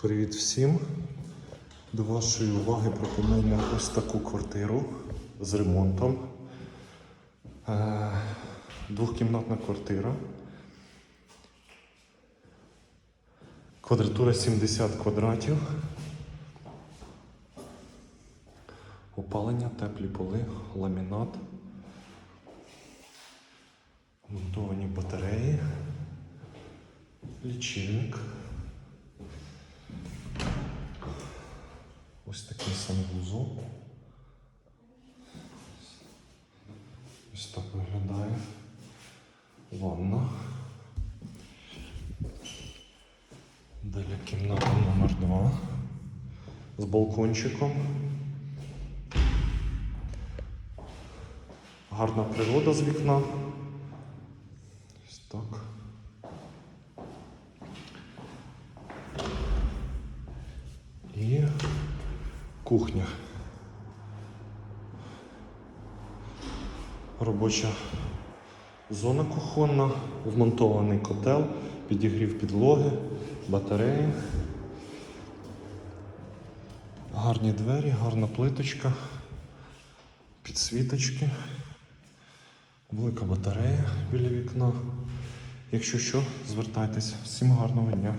Привіт всім! До вашої уваги пропонуємо ось таку квартиру з ремонтом. Е, Двохкімнатна квартира. Квадратура 70 квадратів. Опалення, теплі поли, ламінат. Монтовані батареї, лічильник. Ось такий санвузол. Ось так виглядає. Ванна. Далі кімната номер 2 з балкончиком. Гарна природа з вікна. Ось так. Кухня. Робоча зона кухонна, вмонтований котел, підігрів підлоги, батареї. Гарні двері, гарна плиточка, підсвіточки, велика батарея біля вікна. Якщо що, звертайтесь. Всім гарного дня.